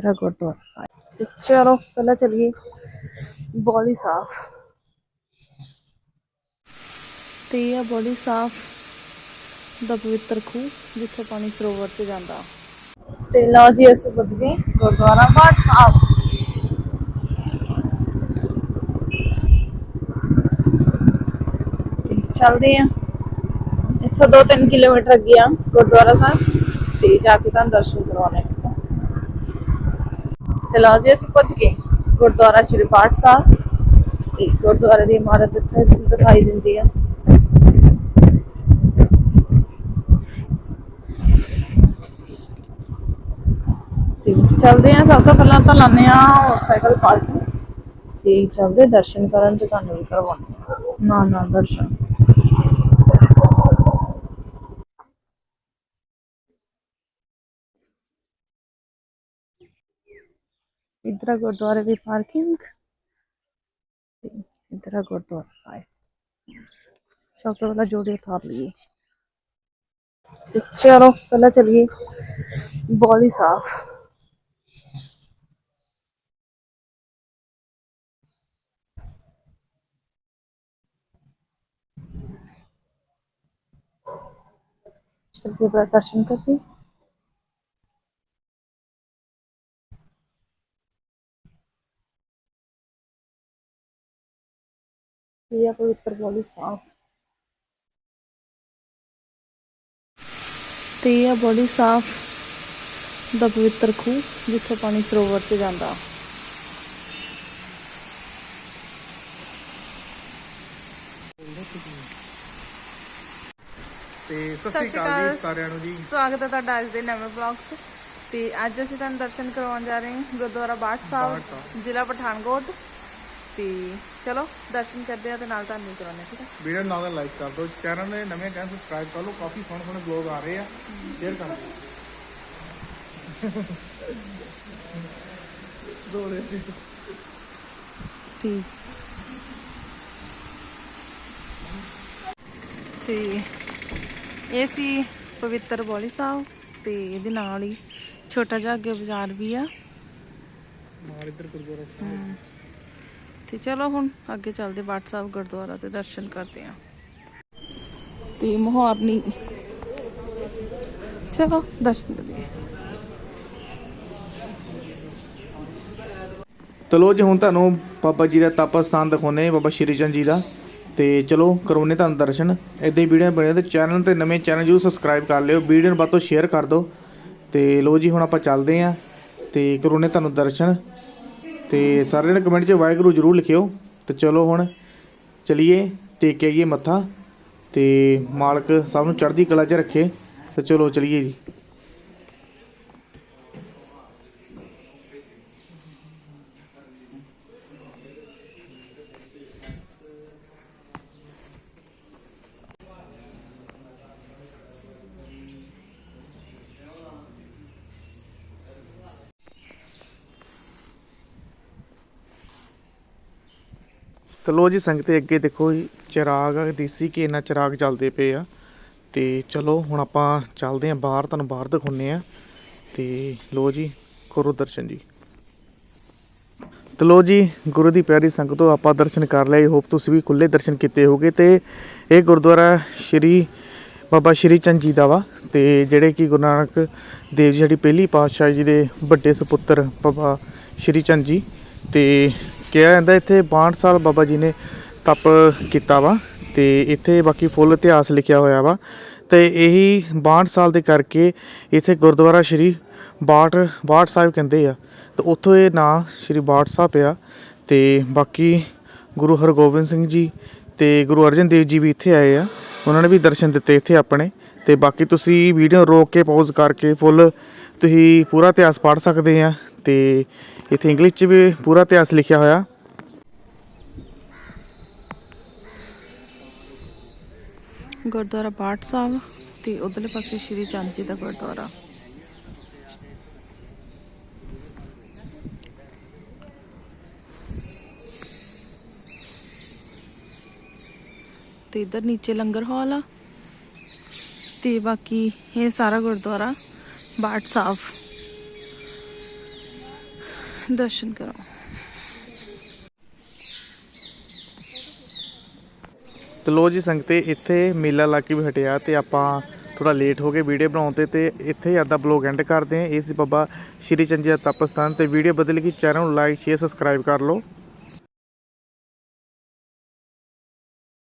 ਇੱਧਰ ਗੁਰਦੁਆਰਾ ਸਾਹਿਬ। ਤੇ ਚਲੋ ਪਹਿਲਾਂ ਚਲੀਏ। ਬੋਲੀ ਸਾਫ਼। ਤੇ ਇਹ ਬੋਲੀ ਸਾਫ਼ ਦਾ ਪਵਿੱਤਰ ਖੂਹ, ਜਿੱਥੇ ਪਾਣੀ ਸਰੋਵਰ ਚ ਜਾਂਦਾ। ਤੇ ਲਓ ਜੀ, ਅਸੀਂ ਪੁੱਜ ਗਏ ਗੁਰਦੁਆਰਾ ਬਾਟ ਸਾਹਿਬ। ਤੇ ਚੱਲਦੇ ਆ। ਇੱਥੋਂ 2-3 ਕਿਲੋਮੀਟਰ ਅੱਗੇ ਆ ਗੁਰਦੁਆਰਾ ਸਾਹਿਬ। ਤੇ ਜਾ ਕੇ ਤੁਹਾਨੂੰ ਦਰਸ਼ਨ ਕਰਵਾਉਣੇ ਤੇ ਲਓ ਜੀ, ਅਸੀਂ ਪਹੁੰਚ ਗਏ। ਗੁਰਦੁਆਰਾ ਸ਼੍ਰੀ ਪਾਠ ਸਾਹਿਬ। ਤੇ ਗੁਰਦੁਆਰੇ ਦੀ ਇਮਾਰਤ ਇੱਥੇ ਦਿਖਾਈ ਦਿੰਦੀ ਆ। ਤੇ ਚੱਲਦੇ ਆ, ਸਭ ਤੋਂ ਪਹਿਲਾਂ ਤਾਂ ਲਾਣੇ ਆ ਮੋਟਰਸਾਈਕਲ ਪਾਰਕਿੰਗ। ਤੇ ਚੱਲਦੇ ਦਰਸ਼ਨ ਕਰਨ ਤੇ ਤੁਹਾਨੂੰ ਵੀ ਕਰਵਾਉਂਦੇ ਨਾ ਨਾ, ਦਰਸ਼ਨ। इधर गुरुद्वारे की पार्किंग इधर गुरुद्वारा साहब सब वाला जोड़ी उतार लिए चलो पहले चलिए बॉडी साफ़ चलिए दर्शन करके ਸਿਆ ਪਵਿੱਤਰ ਬੋਲੀ ਸਾਹ ਤੇ ਇਹ ਬੋਲੀ ਸਾਫ਼ ਦਾ ਪਵਿੱਤਰ ਖੂਹ ਜਿੱਥੋਂ ਪਾਣੀ ਸਰੋਵਰ 'ਚ ਜਾਂਦਾ। ਤੇ ਸਤਿ ਸ੍ਰੀ ਸਾਰਿਆਂ ਨੂੰ ਜੀ। ਸਵਾਗਤ ਹੈ ਤੁਹਾਡਾ ਅੱਜ ਦੇ ਨਵੇਂ ਬਲੌਗ 'ਚ। ਤੇ ਅੱਜ ਅਸੀਂ ਤੁਹਾਨੂੰ ਦਰਸ਼ਨ ਕਰਵਾਉਣ ਜਾ ਰਹੇ ਹਾਂ ਗੁਰਦੁਆਰਾ ਬਾਠ ਸਾਹਿਬ। ਜ਼ਿਲ੍ਹਾ ਪਠਾਨਕੋਟ। ਤੇ ਚਲੋ ਦਰਸ਼ਨ ਕਰਦੇ ਆ ਤੇ ਨਾਲ ਤੁਹਾਨੂੰ ਕਰਾਉਣੇ ਠੀਕ ਹੈ ਵੀਡੀਓ ਨਾਲ ਲਾਈਕ ਕਰ ਦਿਓ ਚੈਨਲ ਨੇ ਨਵੇਂ ਕਹਿੰਦੇ ਸਬਸਕ੍ਰਾਈਬ ਕਰ ਲਓ ਕਾਫੀ ਸੋਹਣੇ ਸੋਹਣੇ ਬਲੌਗ ਆ ਰਹੇ ਆ। ਸ਼ੇਅਰ ਕਰ ਦਿਓ। ਦੋਲੇ ਠੀਕ ਤੇ ਇਹ ਸੀ ਪਵਿੱਤਰ ਬੋਲੀ ਸਾਹਿਬ ਤੇ ਇਹਦੇ ਨਾਲ ਹੀ ਛੋਟਾ ਜਿਹਾ ਅੱਗੇ ਬਾਜ਼ਾਰ ਵੀ ਆ। ਮਾਰ ਇੱਧਰ ਗੁਰਦੁਆਰਾ ਸਾਹਿਬ। ਤੇ ਚਲੋ ਹੁਣ ਅੱਗੇ ਚੱਲਦੇ ਬਾਟ ਸਾਹਿਬ ਗੁਰਦੁਆਰਾ ਤੇ ਦਰਸ਼ਨ ਕਰਦੇ ਆ ਤੇ ਮੋਹਰਨੀ ਚਲੋ, ਦਰਸ਼ਨ ਕਰੀਏ। ਚਲੋ ਜੀ, ਹੁਣ ਤੁਹਾਨੂੰ ਬਾਬਾ ਜੀ ਦਾ ਤਪ ਸਥਾਨ ਦਿਖਾਉਨੇ ਬਾਬਾ ਸ਼੍ਰੀ ਚੰਦ ਜੀ ਦਾ। ਤੇ ਚਲੋ ਕਰੋਨੇ ਤੁਹਾਨੂੰ ਦਰਸ਼ਨ। ਇਦਾਂ ਹੀ ਵੀਡੀਓ ਬਣੇ ਤੇ ਚੈਨਲ ਤੇ ਨਵੇਂ ਚੈਨਲ ਜਰੂਰ ਸਬਸਕ੍ਰਾਈਬ ਕਰ ਲਿਓ। ਵੀਡੀਓ ਨੂੰ ਵੱਧ ਤੋਂ ਸ਼ੇਅਰ ਕਰ ਦਿਓ। ਤੇ ਲੋ ਜੀ, ਹੁਣ ਆਪਾਂ ਚੱਲਦੇ ਆਂ ਤੇ ਕਰੋਨੇ ਤੁਹਾਨੂੰ ਦਰਸ਼ਨ। ਤੇ ਸਾਰੇ ਨੇ ਕਮੈਂਟ 'ਚ ਵਾਹਿਗੁਰੂ ਜਰੂਰ ਲਿਖਿਓ। ਤੇ ਚਲੋ ਹੁਣ ਚਲਿਏ, ਟੇਕ ਕੇ ਆਈਏ ਮੱਥਾ ਤੇ ਮਾਲਕ ਸਭ ਨੂੰ ਚੜ੍ਹਦੀ ਕਲਾ 'ਚ ਰੱਖੇ। ਤੇ ਚਲੋ ਚਲਿਏ ਜੀ। ਤੇ ਲੋ ਜੀ ਸੰਗਤੇ ਅੱਗੇ ਦੇਖੋ ਜੀ, ਚਿਰਾਗ ਆ, ਦੇਸੀ ਘੀ ਨਾਲ ਚਿਰਾਗ ਚੱਲਦੇ ਪਏ ਆ। ਤੇ ਚਲੋ ਹੁਣ ਆਪਾਂ ਚੱਲਦੇ ਆਂ ਬਾਹਰ ਤੁਹਾਨੂੰ ਬਾਹਰ ਦਿਖਾਉਨੇ ਆ। ਤੇ ਲੋ ਜੀ ਕਰੋ ਦਰਸ਼ਨ ਜੀ। ਤੇ ਲੋ ਜੀ ਗੁਰੂ ਦੀ ਪਿਆਰੀ ਸੰਗਤੋ ਆਪਾਂ ਦਰਸ਼ਨ ਕਰ ਲਏ। ਹੋਪ ਤੁਸੀਂ ਵੀ ਖੁੱਲੇ ਦਰਸ਼ਨ ਕੀਤੇ ਹੋਗੇ। ਤੇ ਇਹ ਗੁਰਦੁਆਰਾ ਸ਼੍ਰੀ ਬਾਬਾ ਸ਼੍ਰੀ ਚੰਦ ਜੀ ਦਾ ਵਾ। ਤੇ ਜਿਹੜੇ ਕਿ ਗੁਰੂ ਨਾਨਕ ਦੇਵ ਜੀ ਜਿਹੜੀ ਪਹਿਲੀ ਪਾਤਸ਼ਾਹ ਜੀ ਦੇ ਵੱਡੇ ਸੁਪੁੱਤਰ ਬਾਬਾ ਸ਼੍ਰੀ ਚੰਦ ਜੀ। ਤੇ ਕਿਹਾ ਜਾਂਦਾ ਇੱਥੇ 62 ਸਾਲ ਬਾਬਾ ਜੀ ਨੇ ਤਪ ਕੀਤਾ ਵਾ ਤੇ ਇੱਥੇ ਬਾਕੀ ਫੁੱਲ ਇਤਿਹਾਸ ਲਿਖਿਆ ਹੋਇਆ ਵਾ ਤੇ ਇਹੀ 62 ਸਾਲ ਦੇ ਕਰਕੇ ਇੱਥੇ ਗੁਰਦੁਆਰਾ ਸ਼੍ਰੀ ਬਾਟ ਬਾਟ ਸਾਹਿਬ ਕਹਿੰਦੇ ਆ। ਤੇ ਉੱਥੋਂ ਇਹ ਨਾਂ ਸ਼੍ਰੀ ਬਾਟ ਸਾਹਿਬ ਆ ਤੇ ਬਾਕੀ ਗੁਰੂ ਹਰਗੋਬਿੰਦ ਸਿੰਘ ਜੀ ਤੇ ਗੁਰੂ ਅਰਜਨ ਦੇਵ ਜੀ ਵੀ ਇੱਥੇ ਆਏ ਆ। ਉਹਨਾਂ ਨੇ ਵੀ ਦਰਸ਼ਨ ਦਿੱਤੇ ਇੱਥੇ ਆਪਣੇ ਤੇ ਬਾਕੀ ਤੁਸੀਂ ਵੀਡੀਓ ਰੋਕ ਕੇ ਪੌਜ਼ ਕਰਕੇ ਫੁੱਲ ਤੁਸੀਂ ਪੂਰਾ ਇਤਿਹਾਸ ਪੜ੍ਹ ਸਕਦੇ ਆ। ਤੇ ਇੱਥੇ ਇੰਗਲਿਸ਼ 'ਚ ਵੀ ਪੂਰਾ ਇਤਿਹਾਸ ਲਿਖਿਆ ਹੋਇਆ। ਗੁਰਦੁਆਰਾ ਬਾਟ ਸਾਹਿਬ ਤੇ ਉਧਰਲੇ ਪਾਸੇ ਸ਼੍ਰੀ ਚੰਦ ਜੀ ਦਾ ਗੁਰਦੁਆਰਾ। ਤੇ ਇਧਰ ਨੀਚੇ ਲੰਗਰ ਹਾਲ ਆ। ਤੇ ਬਾਕੀ ਇਹ ਸਾਰਾ ਗੁਰਦੁਆਰਾ ਬਾਟ ਸਾਹਿਬ। ਦਰਸ਼ਨ ਕਰੋ। ਤੇ ਲੋ ਜੀ ਸੰਗਤੇ, ਇੱਥੇ ਮੇਲਾ ਲਾ ਕੇ ਵੀ ਹਟਿਆ ਤੇ ਆਪਾਂ ਥੋੜਾ ਲੇਟ ਹੋ ਗਏ ਵੀਡੀਓ ਬਣਾਉਣ ਤੇ ਤੇ ਇੱਥੇ ਹੀ ਅੱਧਾ ਬਲੌਗ ਐਂਡ ਕਰਦੇ ਹਾਂ। ਇਹ ਸੀ ਬਾਬਾ ਸ਼੍ਰੀ ਚੰਜੀ ਦਾ ਤਪਸਥਾਨ ਤੇ ਵੀਡੀਓ ਬਦਲ ਗਈ ਚੈਨਲ ਨੂੰ ਲਾਈਕ ਸ਼ੇਅਰ ਸਬਸਕ੍ਰਾਈਬ ਕਰ ਲਓ।